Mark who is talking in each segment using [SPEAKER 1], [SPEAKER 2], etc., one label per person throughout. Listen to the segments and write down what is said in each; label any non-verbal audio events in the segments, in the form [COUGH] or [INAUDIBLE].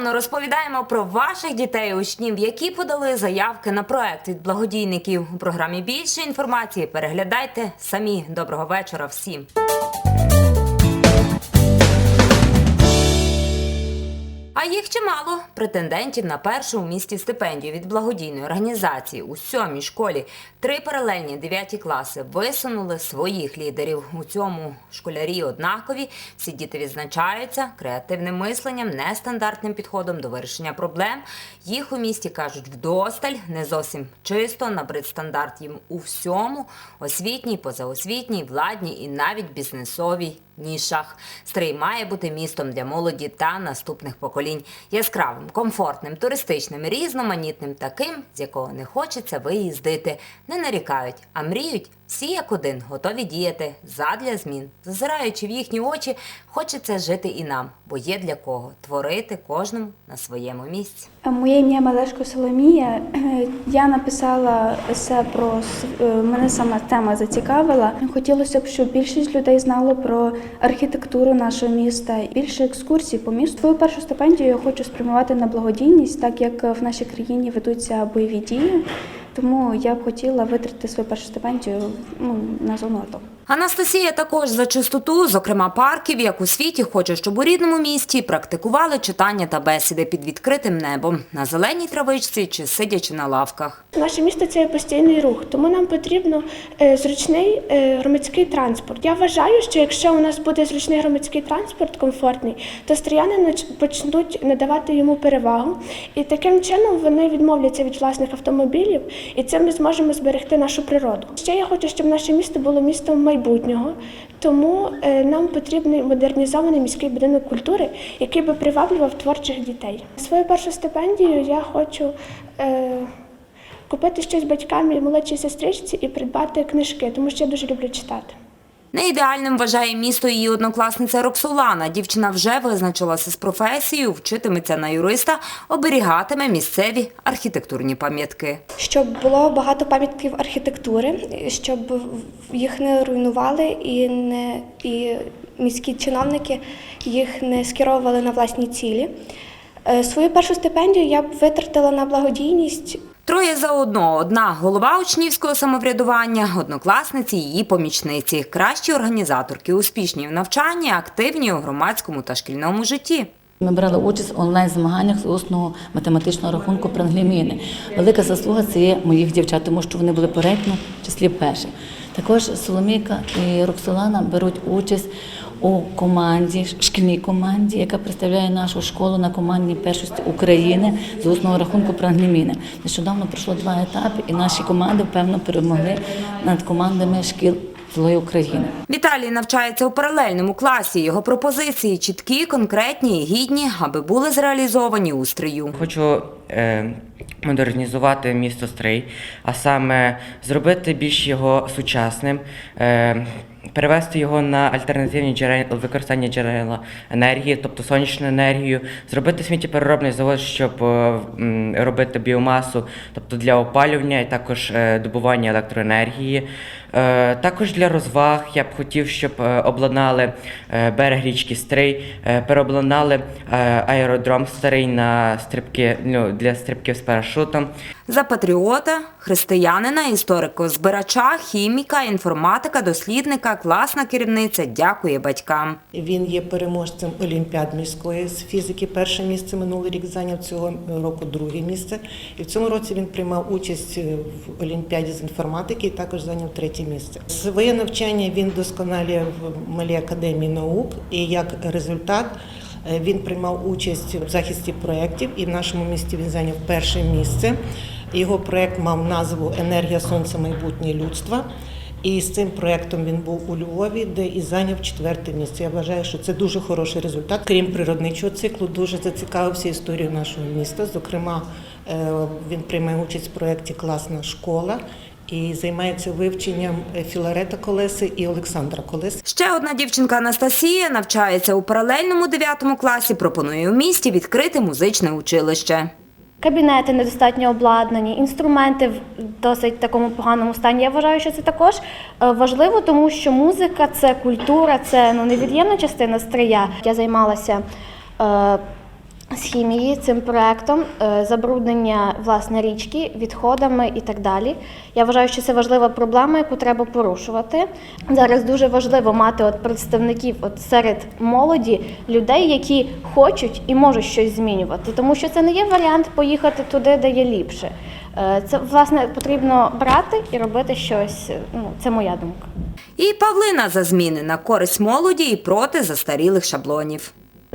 [SPEAKER 1] Невтомно розповідаємо про ваших дітей учнів, які подали заявки на проект від благодійників. У програмі більше інформації переглядайте самі. Доброго вечора всім. А їх чимало претендентів на першу у місті стипендію від благодійної організації у сьомій школі. Три паралельні дев'яті класи висунули своїх лідерів. У цьому школярі однакові. Всі діти відзначаються креативним мисленням, нестандартним підходом до вирішення проблем. Їх у місті кажуть вдосталь, не зовсім чисто, набрид стандарт їм у всьому освітній, позаосвітній, владній і навіть бізнесовій нішах. Стрий має бути містом для молоді та наступних поколінь. Яскравим, комфортним, туристичним, різноманітним, таким, з якого не хочеться виїздити. Не нарікають, а мріють всі як один, готові діяти задля змін. Зазираючи в їхні очі, хочеться жити і нам, бо є для кого творити кожному на своєму місці.
[SPEAKER 2] Моє ім'я Малешко Соломія. [CLEARS THROAT] Я написала есе про е, мене сама тема зацікавила. Хотілося б, щоб більшість людей знало про архітектуру нашого міста, більше екскурсій по місту. Свою першу стипендію я хочу спрямувати на благодійність, так як в нашій країні ведуться бойові дії. Тому я б хотіла витратити свою першу стипендію ну, на зону АТО.
[SPEAKER 1] Анастасія також за чистоту, зокрема парків, як у світі, хоче, щоб у рідному місті практикували читання та бесіди під відкритим небом на зеленій травичці чи сидячи на лавках.
[SPEAKER 3] Наше місто це постійний рух, тому нам потрібно е, зручний е, громадський транспорт. Я вважаю, що якщо у нас буде зручний громадський транспорт, комфортний, то стріяни почнуть надавати йому перевагу, і таким чином вони відмовляться від власних автомобілів, і цим ми зможемо зберегти нашу природу. Ще я хочу, щоб наше місто було містом майбутнього, тому е, нам потрібний модернізований міський будинок культури, який би приваблював творчих дітей. Свою першу стипендію я хочу. Е, купити щось батькам і молодшій сестричці і придбати книжки, тому що я дуже люблю читати.
[SPEAKER 1] Неідеальним вважає місто її однокласниця Роксолана. Дівчина вже визначилася з професією, вчитиметься на юриста, оберігатиме місцеві архітектурні пам'ятки.
[SPEAKER 4] щоб було багато пам'ятків архітектури, щоб їх не руйнували і не і міські чиновники їх не скеровували на власні цілі. Е, Свою першу стипендію я б витратила на благодійність.
[SPEAKER 1] Троє за одного. Одна голова учнівського самоврядування, однокласниці її помічниці, кращі організаторки, успішні в навчанні, активні у громадському та шкільному житті.
[SPEAKER 5] Ми брали участь в онлайн-змаганнях з усного математичного рахунку прангліміни. Велика заслуга це є моїх дівчат, тому що вони були порядно в числі перших. Також Соломійка і Роксолана беруть участь у команді, шкільній команді, яка представляє нашу школу на командній першості України з усного рахунку прангліміни. Нещодавно пройшло два етапи, і наші команди певно перемогли над командами шкіл цілої України.
[SPEAKER 1] Віталій навчається у паралельному класі. Його пропозиції чіткі, конкретні і гідні, аби були зреалізовані у стрию.
[SPEAKER 6] Хочу е, модернізувати місто Стрий, а саме зробити більш його сучасним, е, перевести його на альтернативні джерела використання джерела енергії, тобто сонячну енергію, зробити сміттєпереробний завод, щоб е, робити біомасу, тобто для опалювання і також е, добування електроенергії. Е, Також для розваг я б хотів, щоб обладнали берег річки Стрий, переобладнали аеродром старий на стрибки ну, для стрибків з парашутом.
[SPEAKER 1] За патріота, християнина, історика-збирача, хіміка, інформатика, дослідника, класна керівниця дякує батькам.
[SPEAKER 7] Він є переможцем Олімпіад міської з фізики. Перше місце минулий рік зайняв цього року друге місце. І в цьому році він приймав участь в Олімпіаді з інформатики і також зайняв третє місце. Своє навчання він досконалює в Малій академії наук і як результат. е, Він приймав участь в захисті проєктів і в нашому місті він зайняв перше місце. Його проєкт мав назву Енергія сонця майбутнє людства. І з цим проєктом він був у Львові, де і зайняв четверте місце. Я вважаю, що це дуже хороший результат. Крім природничого циклу, дуже зацікавився історією нашого міста. Зокрема, е, він приймає участь в проєкті Класна школа і займається вивченням е, Філарета Колеси і Олександра Колеси.
[SPEAKER 1] Ще одна дівчинка Анастасія навчається у паралельному 9 класі. Пропонує у місті відкрити музичне училище.
[SPEAKER 8] Кабінети недостатньо обладнані, інструменти в досить такому поганому стані. Я вважаю, що це також е, важливо, тому що музика це культура, це ну невід'ємна частина стрия. Я займалася е, з хімії цим проектом, е, забруднення власне річки, відходами і так далі. Я вважаю, що це важлива проблема, яку треба порушувати. Зараз дуже важливо мати от представників от серед молоді людей, які хочуть і можуть щось змінювати, тому що це не є варіант поїхати туди, де є ліпше. Е, Це власне потрібно брати і робити щось. Ну, це моя думка.
[SPEAKER 1] І Павлина за зміни на користь молоді і проти застарілих шаблонів.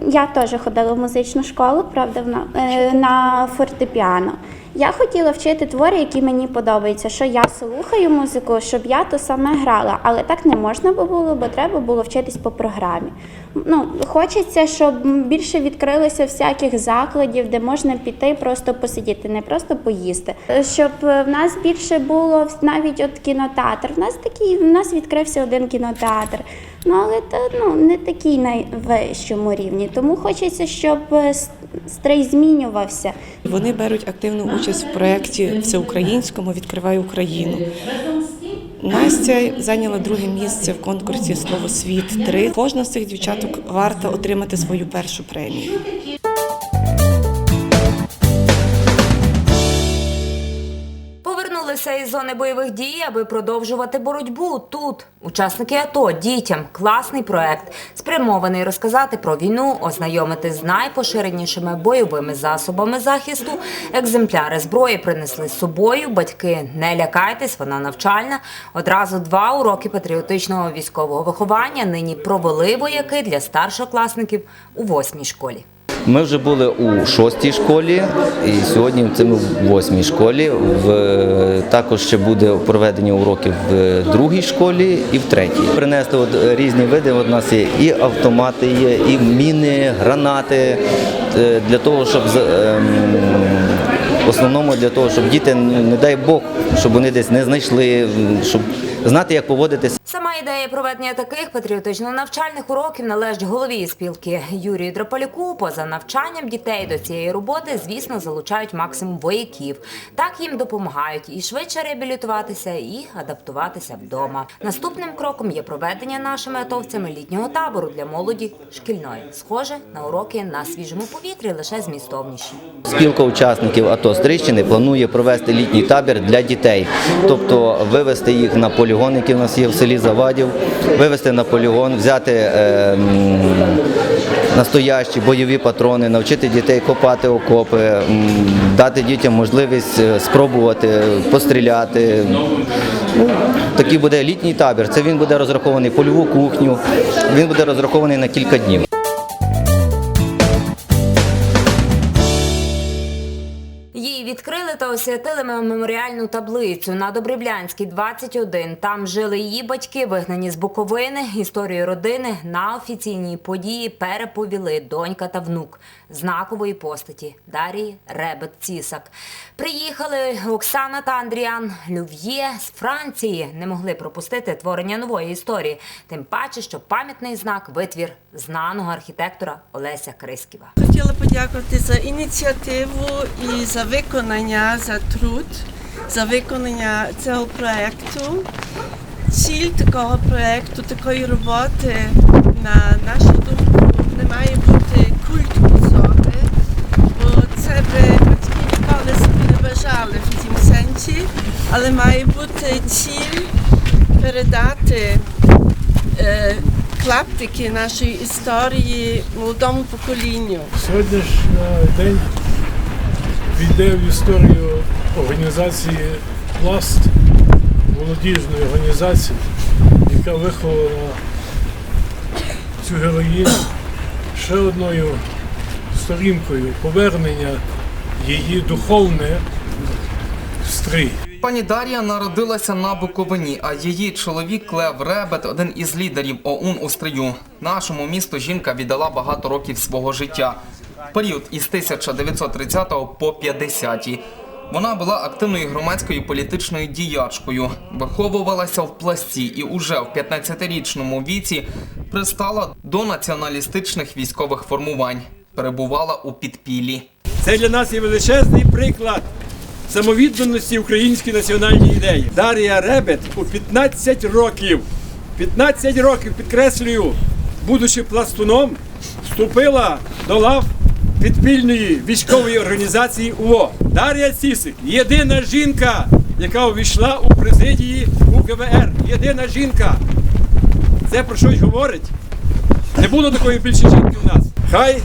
[SPEAKER 2] Я теж ходила в музичну школу, правда, на, е, на фортепіано. Я хотіла вчити твори, які мені подобаються, що я слухаю музику, щоб я то саме грала, але так не можна було, бо треба було вчитись по програмі. Ну, хочеться, щоб більше відкрилося всяких закладів, де можна піти просто посидіти, не просто поїсти. Щоб е, в нас більше було навіть от кінотеатр. В нас такий, в нас відкрився один кінотеатр. Ну але то ну не такий на вищому рівні. Тому хочеться, щоб с- стрій змінювався.
[SPEAKER 9] Вони беруть активну участь в проєкті всеукраїнському Відкривай Україну. Настя зайняла друге місце в конкурсі Слово світ 3 Кожна з цих дівчаток варта отримати свою першу премію.
[SPEAKER 1] Повернулися із зони бойових дій, аби продовжувати боротьбу тут. Учасники АТО дітям класний проект, спрямований розказати про війну, ознайомити з найпоширенішими бойовими засобами захисту. Екземпляри зброї принесли з собою. Батьки не лякайтесь, вона навчальна. Одразу два уроки патріотичного військового виховання нині провели вояки для старшокласників у восьмій школі.
[SPEAKER 10] Ми вже були у шостій школі, і сьогодні це ми в восьмій школі. В також ще буде проведення уроків в другій школі і в третій. Принесли от різні види. От у нас є і автомати, є, і міни, гранати е, для того, щоб ем, в основному для того, щоб діти, не дай Бог, щоб вони десь не знайшли, щоб знати, як поводитися.
[SPEAKER 1] Сама ідея проведення таких патріотично-навчальних уроків належить голові спілки Юрію Дрополюку. Поза навчанням дітей до цієї роботи, звісно, залучають максимум вояків. Так їм допомагають і швидше реабілітуватися, і адаптуватися вдома. Наступним кроком є проведення нашими атовцями літнього табору для молоді шкільної. Схоже на уроки на свіжому повітрі, лише змістовніші.
[SPEAKER 10] Спілка учасників АТО Стрищини планує провести літній табір для дітей, тобто вивезти їх на полігон, який у нас є в селі Завадів, вивезти на полігон, взяти е, настоящі бойові патрони, навчити дітей копати окопи, дати дітям можливість е, спробувати постріляти. Ну, такий буде літній табір. Це він буде розрахований польову кухню, він буде розрахований на кілька днів.
[SPEAKER 1] Відкрили та освятили меморіальну таблицю на Добрівлянській 21. Там жили її батьки, вигнані з Буковини. Історію родини на офіційній події переповіли донька та внук знакової постаті Дарії Ребет Цісак. Приїхали Оксана та Андріан Люв'є з Франції. Не могли пропустити творення нової історії. Тим паче, що пам'ятний знак витвір знаного архітектора Олеся Криськіва.
[SPEAKER 11] Хотіла подякувати за ініціативу і за виконання, за труд, за виконання цього проєкту. Ціль такого проєкту, такої роботи, на нашу думку, не має бути культ особи, бо це би батьки ніколи собі не бажали в цім сенсі, але має бути ціль передати е, клаптики нашої історії молодому поколінню.
[SPEAKER 12] Сьогодні ж е, день війде в історію організації Пласт, молодіжної організації, яка виховала цю героїню ще одною сторінкою повернення її духовне в стрій.
[SPEAKER 13] Пані Дар'я народилася на Буковині, а її чоловік Лев Ребет один із лідерів ОУН у стрию. Нашому місту жінка віддала багато років свого життя. Період із 1930 по 50. Вона була активною громадською політичною діячкою, виховувалася в пласті і уже в 15-річному віці пристала до націоналістичних військових формувань. Перебувала у підпіллі.
[SPEAKER 14] Це для нас є величезний приклад самовідданості українській національній ідеї. Дар'я Ребет у 15 років, 15 років підкреслюю, будучи пластуном, вступила до лав підпільної військової організації УО. Дар'я Цісик, єдина жінка, яка увійшла у президії УКВР. Єдина жінка. Це про щось говорить. Не було такої більше жінки у нас. Хай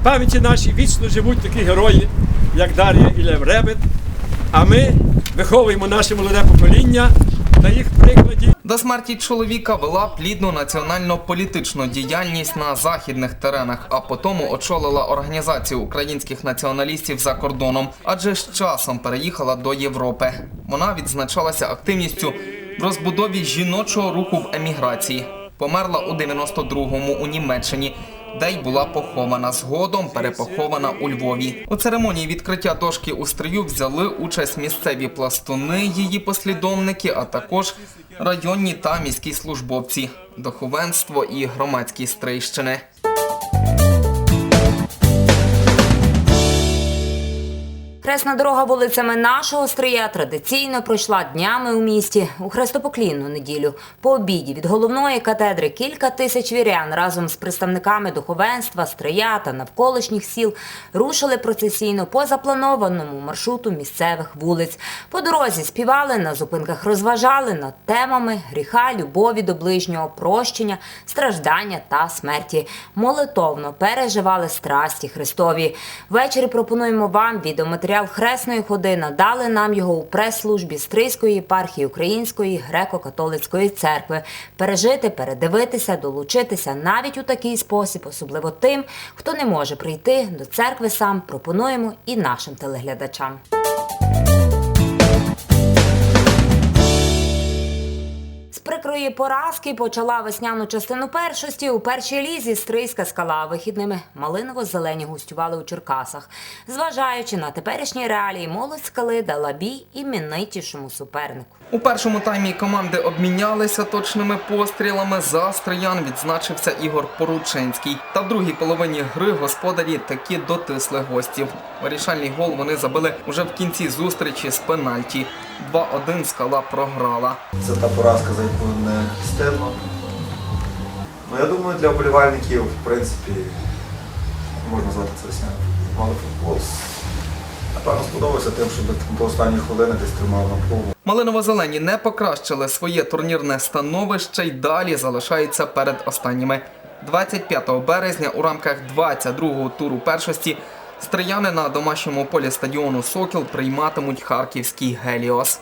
[SPEAKER 14] в пам'яті нашій вічно живуть такі герої, як Дар'я і Лев Ребет. А ми виховуємо наше молоде покоління на їх прикладі.
[SPEAKER 13] До смерті чоловіка вела плідну національно-політичну діяльність на західних теренах, а потім очолила організацію українських націоналістів за кордоном, адже з часом переїхала до Європи. Вона відзначалася активністю в розбудові жіночого руху в еміграції. Померла у 92-му у Німеччині. Де й була похована згодом, перепохована у Львові. У церемонії відкриття дошки у стрию взяли участь місцеві пластуни, її послідовники, а також районні та міські службовці, духовенство і громадські стрийщини.
[SPEAKER 1] Хресна дорога вулицями нашого Стрия традиційно пройшла днями у місті у хрестопоклінну неділю. По обіді від головної катедри кілька тисяч вірян разом з представниками духовенства, Стрия та навколишніх сіл рушили процесійно по запланованому маршруту місцевих вулиць. По дорозі співали на зупинках, розважали над темами гріха, любові до ближнього, прощення, страждання та смерті. Молитовно переживали страсті Христові. Ввечері пропонуємо вам відеоматеріал хресної ходи. Надали нам його у прес-службі Стрийської єпархії Української греко-католицької церкви. Пережити, передивитися, долучитися навіть у такий спосіб, особливо тим, хто не може прийти до церкви сам. Пропонуємо і нашим телеглядачам. З прикрої поразки почала весняну частину першості. У першій лізі Стрийська скала вихідними малиново-зелені гостювали у Черкасах. Зважаючи на теперішні реалії, молодь скали дала бій іменитішому супернику.
[SPEAKER 13] У першому таймі команди обмінялися точними пострілами. За стриян відзначився Ігор Порученський. Та в другій половині гри господарі таки дотисли гостів. Вирішальний гол вони забили уже в кінці зустрічі з пенальті. 2-1 скала програла.
[SPEAKER 15] Це та поразка, за яку не стидно. Ну, я думаю, для вболівальників, в принципі, можна назвати це весняним. Мали футбол. Напевно, сподобався тим, що до- останньої хвилини десь тримав напругу.
[SPEAKER 13] Малиново-зелені не покращили своє турнірне становище й далі залишаються перед останніми. 25 березня у рамках 22-го туру першості стрияни на домашньому полі стадіону Сокіл прийматимуть харківський Геліос.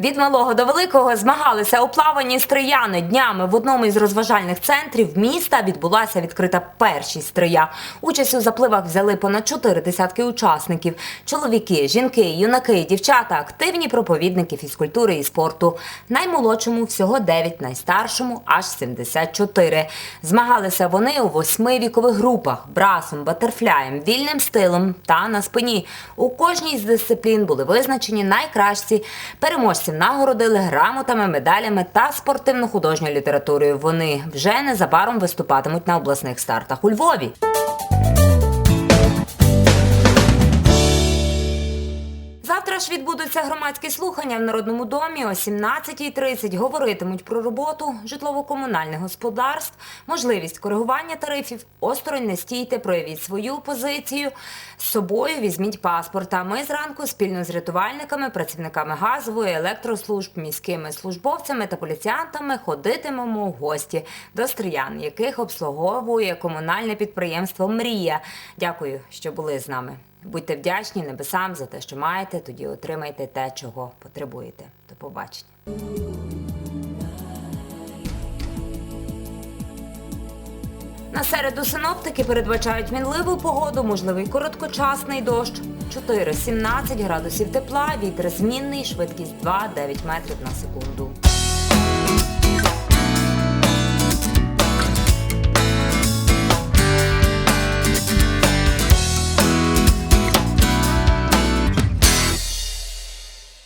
[SPEAKER 1] Від малого до великого змагалися у плаванні стрияни днями в одному із розважальних центрів міста відбулася відкрита першість стрия. Участь у запливах взяли понад чотири десятки учасників: чоловіки, жінки, юнаки, дівчата, активні проповідники фізкультури і спорту. Наймолодшому всього 9, найстаршому аж 74. Змагалися вони у восьми вікових групах: брасом, батерфляєм, вільним стилем та на спині. У кожній з дисциплін були визначені найкращі переможців нагородили грамотами, медалями та спортивно-художньою літературою. Вони вже незабаром виступатимуть на обласних стартах у Львові. Завтра ж відбудуться громадські слухання в Народному домі о 17.30. Говоритимуть про роботу житлово-комунальних господарств, можливість коригування тарифів. Осторонь не стійте, проявіть свою позицію. З собою візьміть паспорт. А ми зранку спільно з рятувальниками, працівниками газової, електрослужб, міськими службовцями та поліціянтами ходитимемо в гості до стріян, яких обслуговує комунальне підприємство Мрія. Дякую, що були з нами. Будьте вдячні небесам за те, що маєте, тоді отримайте те, чого потребуєте. До побачення. На середу синоптики передбачають мінливу погоду, можливий короткочасний дощ. 4-17 градусів тепла, вітер змінний, швидкість 2-9 метрів на секунду.